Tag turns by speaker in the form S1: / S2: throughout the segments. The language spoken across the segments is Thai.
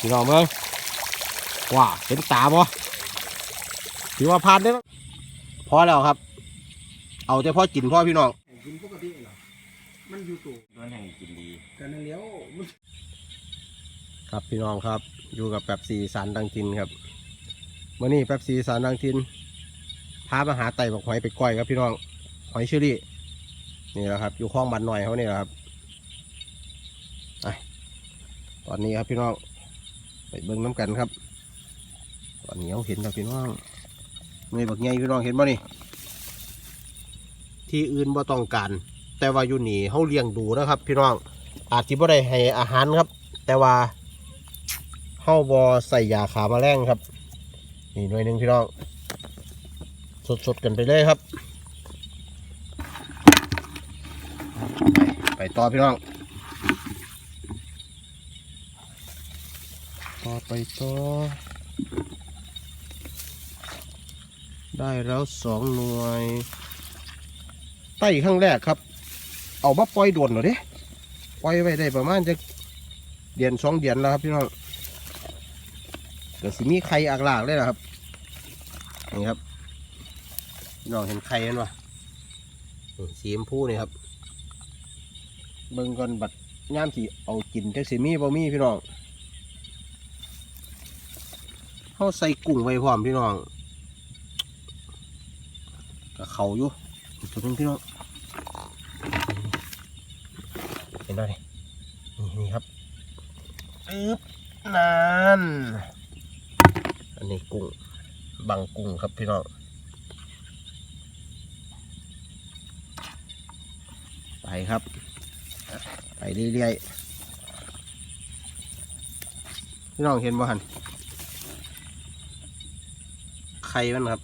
S1: พี่น้องเบิ่งว้าเห็นตาบ่ถือว่าผ่านได้อพอแล้วครับ เอาแต่พอกินพ่อพี่น้อง
S2: กินปกติเหรอมันอยู่ตัว
S3: โดนแห่งกินดี
S2: กันนั่นเลี้ยวมัน
S1: ครับพี่น้องครับ อยู่กับแป๊บซีสารดังทินครับมื่อนี้แป๊บซีสารดังทินพามาหาไต่บอกหอยไปก้อยครับพี่น้องหอยเชอรี่นี่แหละครับ อยู่คลองบันหน่อยเขานี่แหละครับไปตอนนี้ครับพี่น้อง ไปเบิ้งน้ำกันครับตอนนี้เขาเห็นครับพี่น้องเงยบักใหญ่พี่น้องเห็นบ่นี่ที่อื่นบ่ต้องการแต่ว่าอยู่นี่เขาเลี้ยงดูนะครับ พี่น้องอาจจะบ่ได้ให้อาหารครับ แต่ว่าเฮาบอใส่ยาขาแมลงครับ นี่หน่วยหนึ่งพี่น้องสดๆกันไปเลยครับ ไปต่อพี่น้อง อไปต่อได้แล้วสองหน่วย ไต่ข้างแรกครับ เอามาปล่อยด่วนเหรอเด้ปล่อยไว้ได้ประมาณจะเดือนสองเดือนแล้วครับพี่น้องเดี๋ยวสิมีไข่อักลากเลยนะครับนี่ครับน้องเห็นไข่กันวะสีชมพูนี่ครับเบิ่งก่อนบัดย่ามสีเอากินจักสิมีบ่มีพี่น้อง เขาใส่กุ้งไว้พร้อมพี่น้องกับเขาอยู่ตัวนึงพี่น้องเห็นได้นี่นี่ครับอึ๊บนั่นอันนี้กุ้งบังกุ้งครับพี่น้องไปครับ ไปเรื่อยๆพี่น้องเห็นบ่หัน ไข่มันครับ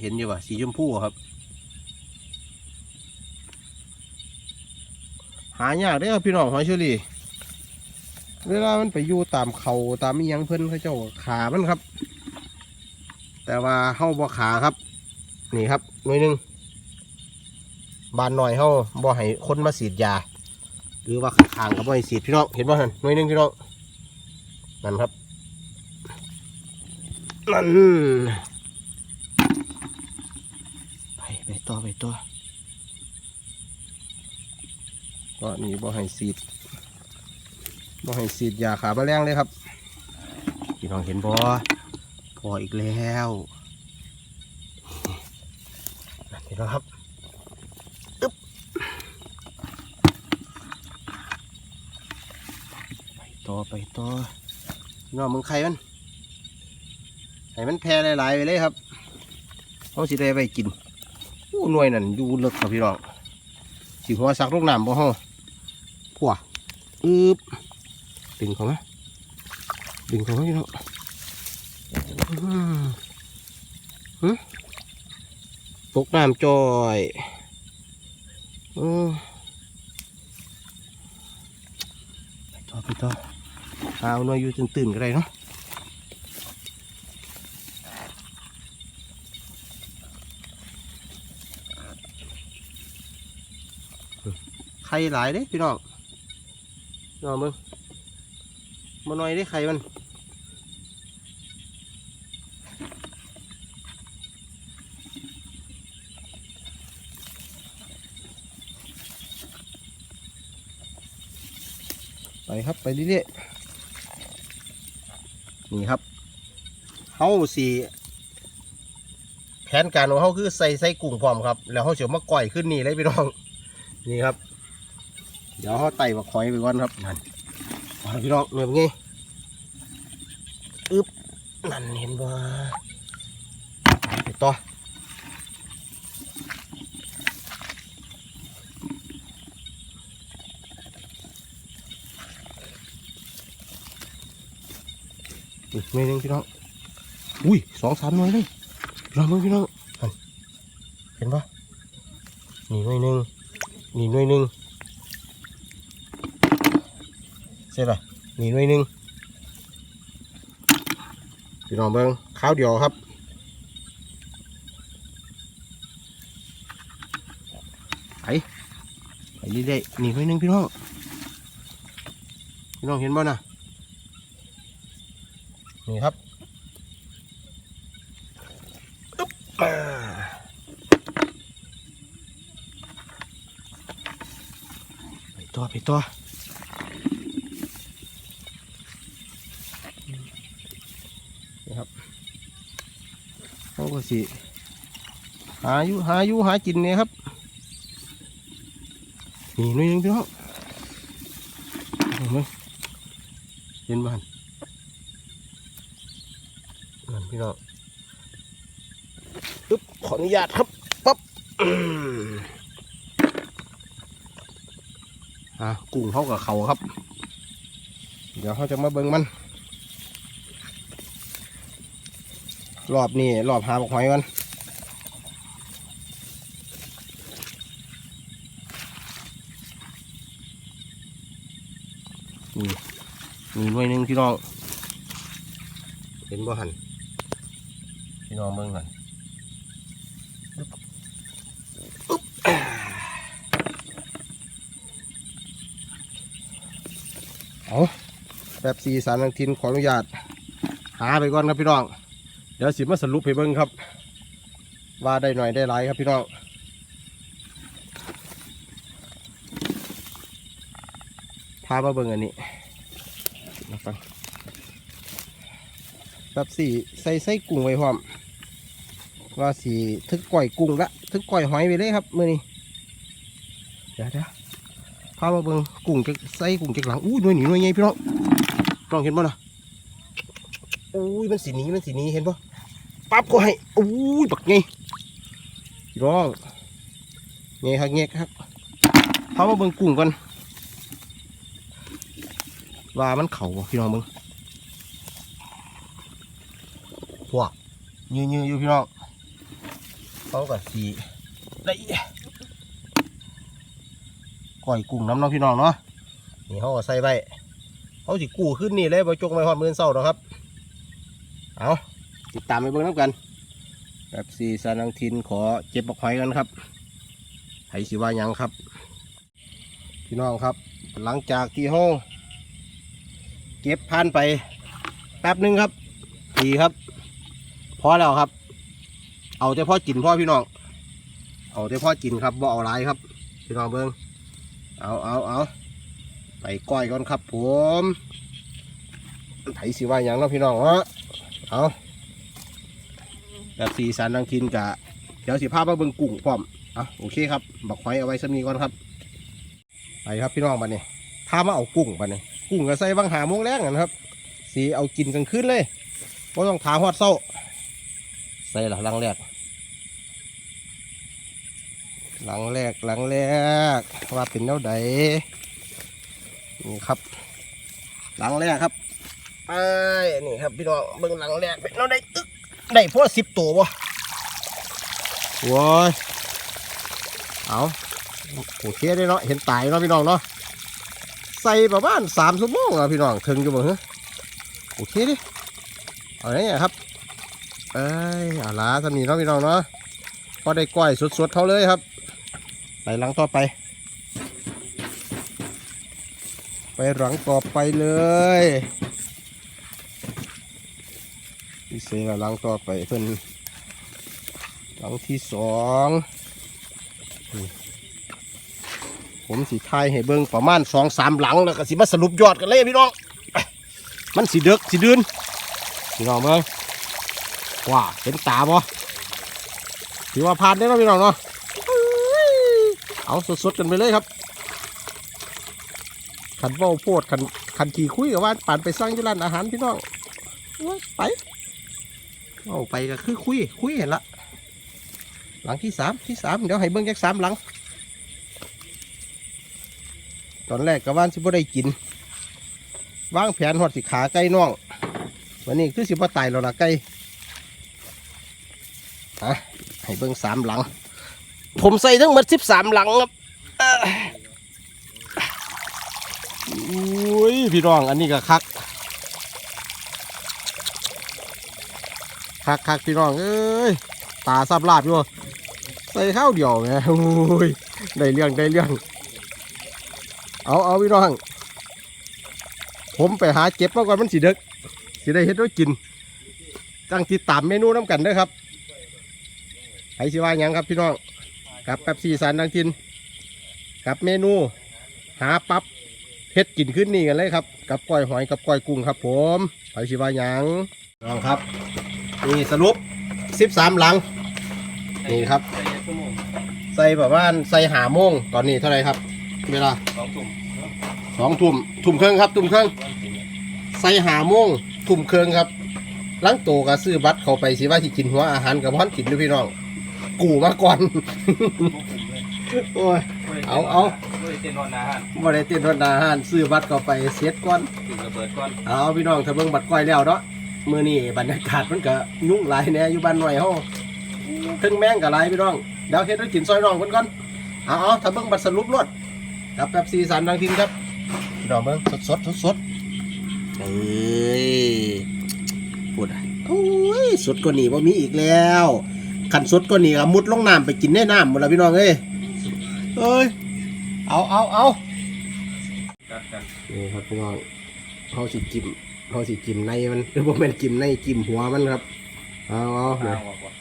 S1: เห็นอยู่ป่ะสีชมพูครับ หายากเด้อครับพี่น้องหอยเชอรี่เวลามันไปอยู่ตามเขาตามอียังเพิ่นเขาเจ้าขามันครับ แต่ว่าเฮาบ่ขาครับ นี่ครับหน่วยหนึ่งบานหน่อยเฮาบ่ให้คนมาฉีดยา หรือว่าขางก็บ่ให้ฉีดพี่น้องเห็นบ่หั่นหน่วยหนึ่งพี่น้องนั่นครับนั่นไปไป ต่อไปต่อก็นี่บ่ให้ฉีดบ่ให้ฉีดยาขาแมลงเลยครับพี่น้องเห็นบ่พออีกแล้วเห็นแล้วครับอึ๊บไปต่อไปต่อน้องมึงไข่มันให้มันแพร่หลายๆไปเลยครับเขาสิได้ไปกิน อู้หน่วยนั่นอยู่เลิกครับพี่น้องสิหัวสักลูกน้ำบ่ห้อผัวอึ๊บดึงเขาไหมดึงเขาไหมพี่น้องอืมหึตกน้ำจอยอืมไปต่อไปต่อเอาหน่อยอยู่ตื่นๆก็ได้เนาะ ข่หลายเด้พี่น้องพี่น้องมึงมาหน่อยได้ไข่มันไปครับไปเรื่อยๆนี่ครับเฮาสีแผนการของเฮาคือใส่ใส่กุ้งพร้อมครับ แล้วเฮาเสียวมาก่อยขึ้นนี่เลยพี่น้อง นี่ครับเดี๋ยวเฮาไต่บักหอยไปก่อนครับนั่นพี่น้องเหนื่อยไงอึ๊บนั่นเห็นบ่ไปต่ออีกหน่วยหนึงพี่น้อง อุ้ยสองสามหน่วยเลยพี่น้องมึงพี่น้อง เห็นปะนี่หน่วยหนึ่งนี่หน่วยหนึ่ง ใช่ป่ะนี่หน่วยหนึ่งพี่น้องเบิ้งข้าวเดียวครับไปไปเรื่อยๆนี่หน่วยหนึ่งพี่น้องพี่น้องเห็นบ่น่ะนี่ครับอึ๊บอ่าไปตัวไปตัวนี่ครับเขาก็ สิหาอยู่หาอยู่หากินเนี่ยครับนี่หน่วยนึงพี่น้องเห็นไหมเห็นบ้านนั่นพี่น้องปึ๊บขออนุญาตครับปั๊บอะกุ้งเขากับเขาครับ เดี๋ยวเขาจะมาเบิ่งมัน รอบนี้รอบหาบอกหอยกันนี่มีหน่วยหนึ่งพี่น้อง เห็นบ่หันพี่น้องเบิ่งหันอุ๊บเอาแบบสีสารทางทินขออนุญาต หาไปก่อนครับพี่น้อง เดี๋ยวสิมาสรุปให้เบิ่งครับ ว่าได้หน่อยได้หลายครับพี่น้องพามาเบิ่งอันนี้มาฟังแบบสีใส่ใส่กุ้งไว้พร้อมว่าสีทึกก่อยกุ้งละทึกก่อยหอยไปเลยครับมือนี้เดี๋ยวเดี๋ยวพามาเบิ่งกุ้งจะใส่กุ้งจากหลังอู้หน่วยหนีหน่วยใหญ่พี่น้องน้องเห็นบ่ล่ะอุ้ยมันสีนี้มันสีนี้เห็นบ่ ปั๊บก็ให้อุ้ยบักไงพี่น้องไงครับไงครับพามาเบิ่งกุ้งก่อนว่ามันเขาบ่พี่น้องมึงพวกยืนยืนอยู่พี่น้องเขากับสีได้ก่อยกุ้งน้ำเน้องพี่น้องเนาะนี่เขาก็ใส่ใบเขาสิกู้ขึ้นนี่เลยบ่จกไม่หอดมือเศร้าหรอกครับเอา ติดตามไปเบิ่งน้ำกันแบบสีสานังทินขอเจ็บบักหอยกันครับไผสิว่ายังครับ พี่น้องครับ หลังจากที่ห้องเก็บพันไปแป๊บหนึงครับดีครับพอแล้วครับ เอาแต่พ่อกินพ่อพี่น้อง เอาแต่พ่อกินครับบ่เอาหลายครับ พี่น้องเบิ้งเอาเอาเอาไปก้อยก่อนครับ ผมไถสิว่าย่างเนาะพี่น้องเนาะเอา แบบสีสันดังทินกะเดี๋ยวสิพาพมาเบิ้งกุ้งพร้อมอะโอเคครับบักไฟเอาไว้สมีก่อนครับไปครับพี่น้องมาเนี่ยพามาเอากุ้งมาเนี่ยกุ้งก็ใส่บางหาโมงแรงนะครับ สีเอากินกลางคืนเลยไม่ต้องถาฮอดเศร้า ใส่หลังแรก หลังแรกหลังแรกว่าเป็นแนวใดนี่ครับ หลังแรกครับไปนี่ครับพี่น้องเบิ่งหลังแรกเป็นแนวใดอึ๊ก ได้พวกสิบตัววะโว้ยเอาโอเคได้เนาะเห็นตายเนาะพี่น้องเนาะใส่ประมาณสามชั่วโมงอะพี่น้องถึงอยู่บ่ฮะโอเคดิเอาไงอะครับเอ้ยเอาละสมีเนาะพี่น้องเนาะพอได้ก้อยสดๆเท่าเลยครับไปหลังต่อไป ไปหลังต่อไปเลยพี่ เสละหลังต่อไปเพิ่นหลังที่สองผมสีทายให้เบิ่งประมาณสองสามหลังแล้วก็สิมาสรุปยอดกันเลยพี่น้อง มันสีเดือกสีเดืนพี่น้องเบิ่งว้าเห็นตาบ่ถือว่าผ่านได้แล้วพี่น้องเนาะเอาสดๆกันไปเลยครับขันเบ้าโพดขันขันขี่คุยกับว่าป่านไปสร้างยุร้านอาหารพี่น้องไป เอาไปก็คือคุย คุยเห็นละ หลังที่สามที่สามเดี๋ยวให้เบิ่งแค่สามหลัง ตอนแรกก็ว่านสิบ่ได้กินวางแผนหอดสิขาไก่น้อง วันนี้คือสิบ่ตายแล้วล่ะไก่อะให้เบิ่งสามหลัง ผมใส่ทั้งหมดสิบสามหลังครับอุ้ยพี่น้องอันนี้ก็คัก คักคักพี่น้องเอ้ยตาซับลาบอยู่ใส่ข้าวเดียวไงโอ้ยได้เรื่องได้เรื่อง เอาเอาพี่น้อง ผมไปหาเก็บมาก่อนมันสีเด็กสีได้เฮ็ดไว้กินตั้งติดตามเมนูน้ำกันด้อครับไผสิว่าหยังครับพี่น้องกับแป๊บซีสารดังทินกับเมนู หาปับ๊บเฮ็ดกินขึ้นนี่กันเลยครับ กับก้อยหอยกับก้อยกุ้งครับ ผมไผสิว่าหยังน้องครับ นี่สรุป13หลัง นี่ครับใส่แบบว่าใส่หาโมงตอนนี้เท่าไหรครับ เวลา
S2: สองตุ่ม
S1: สองทุ่มทุ่มครึ่งครับทุ่มครึ่งใส่หาโมงทุ่มครึ่งครับหลังโตก็ซื้อบัตรเข้าไปสิว่าที่กินหัวอาหารกับพ่อนกินด้วยพี่น้อง กูมาก่อน โอ้ย เอาเอา
S2: ด้วยเต้นนอนนะฮะ
S1: บ่ได้เต้นรถอาหารซื้อบัตรเข้าไปเสียดก่อน
S2: ถึงระเบิดก่อน
S1: เอาพี่น้องถ้าเบิ่งบัตรก้อยแล้วเนาะ มื้อนี้บรรยากาศมันก็ยุ่งหลายแหน่อยู่บ้านหน่อยเฮาถึงแม่งก็หลายพี่น้องเดี๋ยวเฮ็ดให้กินซอยน้องเพิ่นก่อนเอาเอาถ้าเบิ่งบัตรสรุปรวดกับแป๊บซีสามดังทินครับพี่น้องเบิ่งสดๆสดๆเอ้ยพูดอะโอ้ยสดกว่านี้บ่มีอีกแล้วคันสดกว่านี้ก็มุดลงน้ำไปกินในน้ำหมดแล้วพี่น้องเอ้ยเอ้ยเอาเอาเอา
S2: กัดกัน
S1: นี่ครับพี่น้องเขาสิจิ้ม เขาสิจิ้มในมันหรือว่ามันจิ้มในจิ้มหัวมันครับเอาเอา
S2: ตา
S1: เนี่ย
S2: ออกก่อน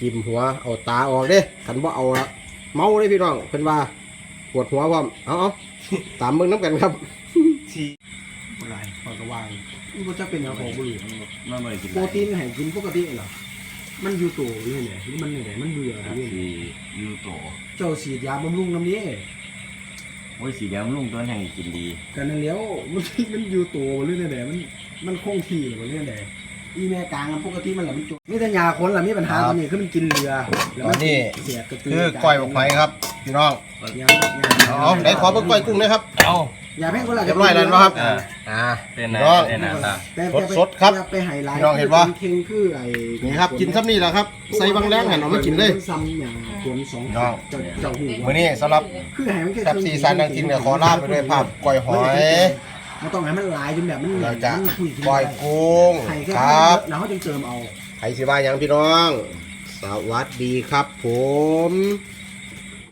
S1: จิ้มหัวเอาตาออกเด้ขันว่าเอาละเมาเลยพี่น้องเพิ่นว่าปวดหัวว่าเอาเอาตามเบิ่งน้ำกันครับ
S2: ที
S3: หลายพอกระวางมันจะเป็นแนวของบุหรี่
S2: มันไม่ได้กิน
S3: โปรตีนให้กินปกติเหรอมันอยู่ตัวเรื่อยๆหรือมันไหนมันเบื่อเรื่อย
S2: ทียูโต
S3: ๆเจ้าฉีดยาบำรุงน้ำนี้
S2: โอ้ยสีแดงลุงตัวแห่งกินดี
S3: กันนั่นแล้วมันมันอยู่ตัวเรื่อยๆมันมันคงที่หรือเรื่อยๆอีแม่กลางปกติมันแหละมันจุมีแต่ยาคนแหละมีปัญหาตอนนี้คือมันกินเรือแล้วมัเสียกระตื
S1: คือก้อยบอกไฟครับ พี่น้อง
S3: ยา
S1: เอาเอาไหนขอเบิ่งก้อยกุ้งหนะครับ
S2: เอา
S3: ยาแพงคนละ
S1: เรียบร้อยแล้วเนาะครับ
S2: อ่า
S1: อ่า
S2: เป็น
S1: พี่
S2: นะ
S1: น้อง
S2: เป็นนะตา
S3: แต่
S1: สดๆครับ
S3: ไปไฮไลท์
S1: พี่น้องเห็นปะ
S3: เค็งคือไอ้
S1: นี่ครับกินซ้ำนี่แหละครับใส่บางแรงหันเอามากินเลย
S3: ซ้ำอย่างขวนสอง
S1: น้อง
S3: เจ้าเจ้าหู
S1: มื้อนี้สำหรับ
S3: คือให้มันแค่
S1: แป๊บซีสารดังทินเนี่ยขอลาไปด้วยภาพก้อยหอย
S3: มันต้องให้มันหลายจนแบบมัน
S1: เราจะ
S3: มันคุยกัน
S1: ก้อยกุ้ง
S3: ไข่แค่
S1: ครับ
S3: แล้วเขาจึงเติมเอา
S1: ใครสิว่าหยังพี่น้อง สวัสดีครับผม